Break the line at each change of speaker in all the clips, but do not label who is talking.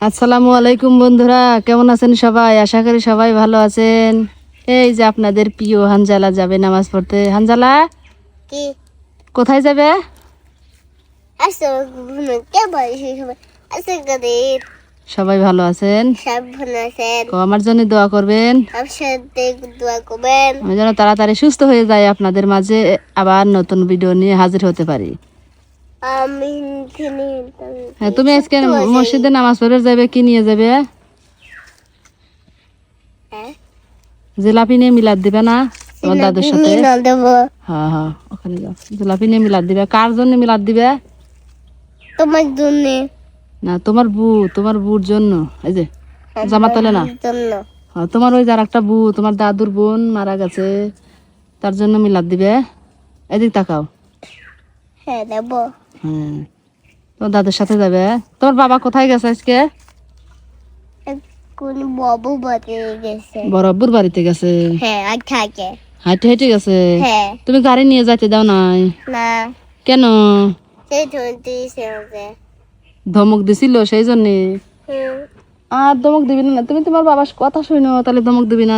আসসালামু আলাইকুম বন্ধুরা কেমন আছেন সবাই? আশা করি সবাই ভালো আছেন। এই যে আপনাদের প্রিয় হানজালা যাবে নামাজ পড়তে। হানজালা
কি?
কোথায় যাবে?
সবাই।
ভালো আছেন? আমার জন্য দোয়া করবেন। আমি যেন তাড়াতাড়ি সুস্থ হয়ে যায় আপনাদের মাঝে আবার নতুন ভিডিও নিয়ে হাজির হতে পারি। হ্যাঁ তুমি আজকে মসজিদে নামাজ পড়ে যাবে কি নিয়ে যাবে?
হ্যাঁ?
জিলাপি নিয়ে মিলাদ দিবে না তোমার দাদুর সাথে? হ্যাঁ হ্যাঁ ওখানে যাও। জিলাপি নিয়ে মিলাদ দিবে। কার জন্য মিলাদ দিবে?
তোমার জন্য।
না তোমার বু তোমার বুর জন্য। এই যে জামা তোলে না? হ্যাঁ, তোমার ওই যার একটা বু তোমার দাদুর বোন মারা গেছে তার জন্য মিলাদ দিবে। এদিক তাকাও।
হ্যাঁ দেবো।
হ্যাঁ। তোমার দাদুর সাথে যাবে তোমার বাবা কোথায় গেছে আজকে?
কোন বাবু বাড়ি গেছে।
বড় আব্বুর বাড়িতে গেছে?
হ্যাঁ আর থাকে।
হাঁটে হেঁটে গেছে?
হ্যাঁ।
তুমি গাড়ি নিয়ে যাইতে দাও নাই?
না।
কেন?
সেই
ধমক দিছিল সেই জন্যে? আর ধমক দিবি না তুমি তোমার বাবার কথা শুনো তাহলে ধমক দিবি না।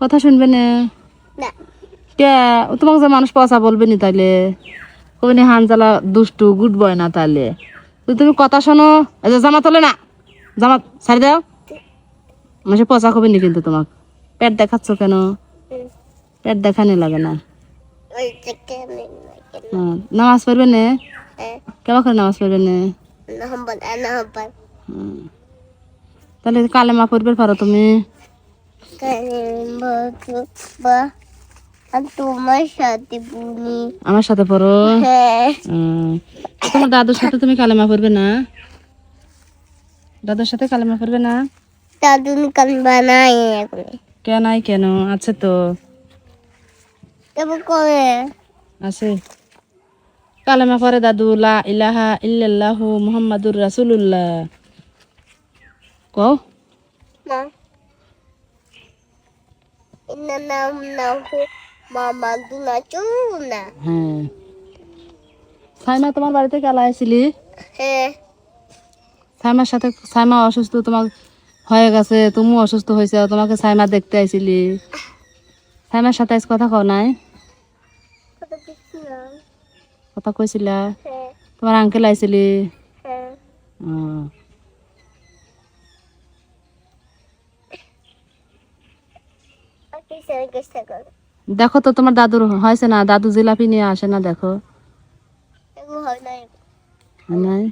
কথা শুনবে না?
না।
কে? তোমাকে যে মানুষ পচা বলবে নি তাইলে? কবে নি হানজালা দুষ্টু গুড বয় না তাহলে তুমি কথা শোনো জামা তোলে না? জামা ছাড়ি দাও। মানুষে পচা কবে নি কিন্তু তোমাক। পেট দেখাচ্ছ কেন? পেট দেখানি লাগে না। নামাজ পড়বে না?
হ্যাঁ।
কেমন করে নামাজ পড়বে না। তাহলে কালেমা পড়বে পারো তুমি।
আর তোমার সাথে
আমার সাথে পড়ো?
হ্যাঁ।
তোমার দাদুর সাথে তুমি কালেমা পড়বে না? দাদুর সাথে কালেমা পড়বে না?
দাদুন কান বানাই এখন।
কে নাই কেন? আছে তো।
তবে করে।
আছে। কালেমা পরে দাদু লা ইলাহা ইল্লাল্লাহু মুহাম্মাদুর রাসূলুল্লাহ। কও।
মা। ইন্না নাম নাহু মামা দুনা চুনা
হ্যাঁ। সাইমা তোমার বাড়িতে কালা আসছিলি
হ্যাঁ।
সাইমার সাথে সাইমা অসুস্থ তোমার হয়ে গেছে তুমিও অসুস্থ হয়েছে তোমাকে সাইমা দেখতে আইছিলি। সাইমার সাথে আজ কথা কও নাই? কথা কইছিলা?
হ্যাঁ।
তোমার আঙ্কেল আইছিলি?
হ্যাঁ।
দেখো তো তোমার দাদুর হয়েছে না? দাদু জিলাপি নিয়ে আসে না দেখো। নাই।